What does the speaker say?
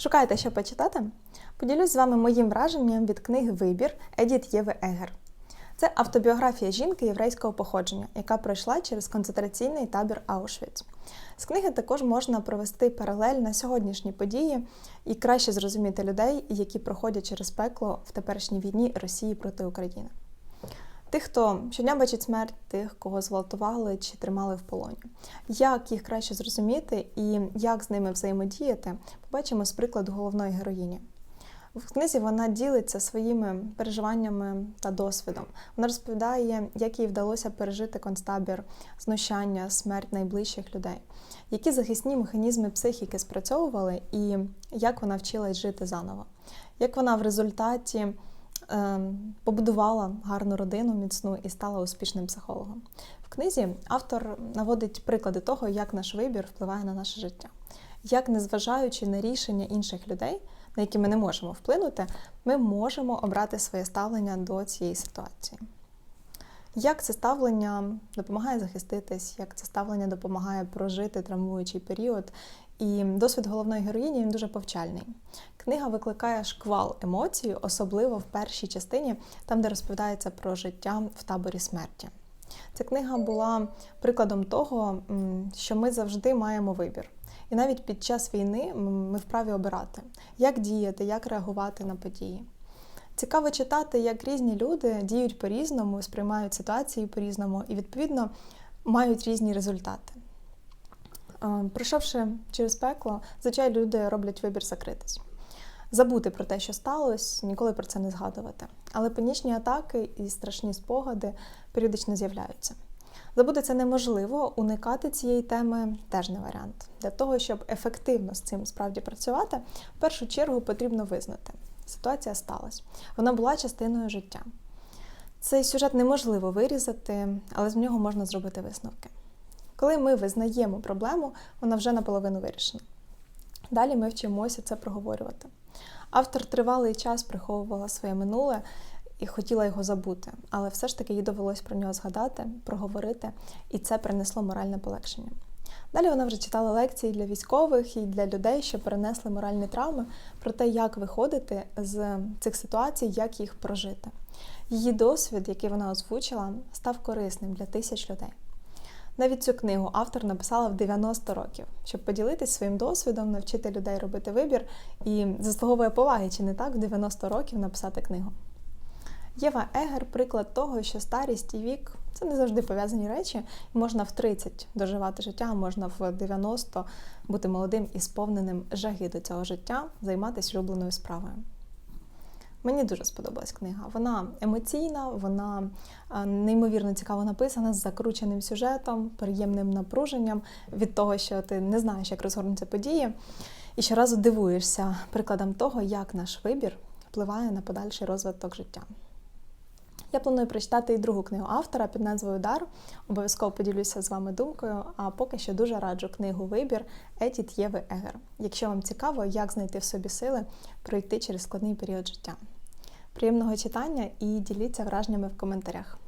Шукаєте, що почитати? Поділюсь з вами моїм враженням від книги Вибір Едіт Єви Егер. Це автобіографія жінки єврейського походження, яка пройшла через концентраційний табір Аушвіц. З книги також можна провести паралель на сьогоднішні події і краще зрозуміти людей, які проходять через пекло в теперішній війні Росії проти України. Тих, хто щодня бачить смерть, тих, кого зґвалтували чи тримали в полоні. Як їх краще зрозуміти і як з ними взаємодіяти, побачимо з прикладу головної героїні. В книзі вона ділиться своїми переживаннями та досвідом. Вона розповідає, як їй вдалося пережити концтабір, знущання, смерть найближчих людей, які захисні механізми психіки спрацьовували, і як вона вчилась жити заново, як вона в результаті побудувала гарну родину міцну і стала успішним психологом. В книзі автор наводить приклади того, як наш вибір впливає на наше життя, як, незважаючи на рішення інших людей, на які ми не можемо вплинути, ми можемо обрати своє ставлення до цієї ситуації. Як це ставлення допомагає захиститись, як це ставлення допомагає прожити травмуючий період. І досвід головної героїні він дуже повчальний. Книга викликає шквал емоцій, особливо в першій частині, там, де розповідається про життя в таборі смерті. Ця книга була прикладом того, що ми завжди маємо вибір. І навіть під час війни ми вправі обирати, як діяти, як реагувати на події. Цікаво читати, як різні люди діють по-різному, сприймають ситуації по-різному і, відповідно, мають різні результати. Пройшовши через пекло, звичайно, люди роблять вибір закритись. Забути про те, що сталося, ніколи про це не згадувати. Але панічні атаки і страшні спогади періодично з'являються. Забути це неможливо, уникати цієї теми теж не варіант. Для того, щоб ефективно з цим справді працювати, в першу чергу потрібно визнати. Ситуація сталася. Вона була частиною життя. Цей сюжет неможливо вирізати, але з нього можна зробити висновки. Коли ми визнаємо проблему, вона вже наполовину вирішена. Далі ми вчимося це проговорювати. Автор тривалий час приховувала своє минуле і хотіла його забути, але все ж таки їй довелось про нього згадати, проговорити, і це принесло моральне полегшення. Далі вона вже читала лекції для військових і для людей, що перенесли моральні травми, про те, як виходити з цих ситуацій, як їх прожити. Її досвід, який вона озвучила, став корисним для тисяч людей. Навіть цю книгу автор написала в 90 років, щоб поділитись своїм досвідом, навчити людей робити вибір і заслуговує поваги, чи не так в 90 років написати книгу. Єва Егер приклад того, що старість і вік це не завжди пов'язані речі. Можна в 30 доживати життя, можна в 90 бути молодим і сповненим жаги до цього життя, займатися улюбленою справою. Мені дуже сподобалась книга. Вона емоційна, вона неймовірно цікаво написана, з закрученим сюжетом, приємним напруженням від того, що ти не знаєш, як розгорнуться події, і щоразу дивуєшся прикладом того, як наш вибір впливає на подальший розвиток життя. Я планую прочитати і другу книгу автора під назвою Дар. Обов'язково поділюся з вами думкою. А поки що дуже раджу книгу Вибір Етіт Єви Егер. Якщо вам цікаво, як знайти в собі сили пройти через складний період життя. Приємного читання і діліться враженнями в коментарях.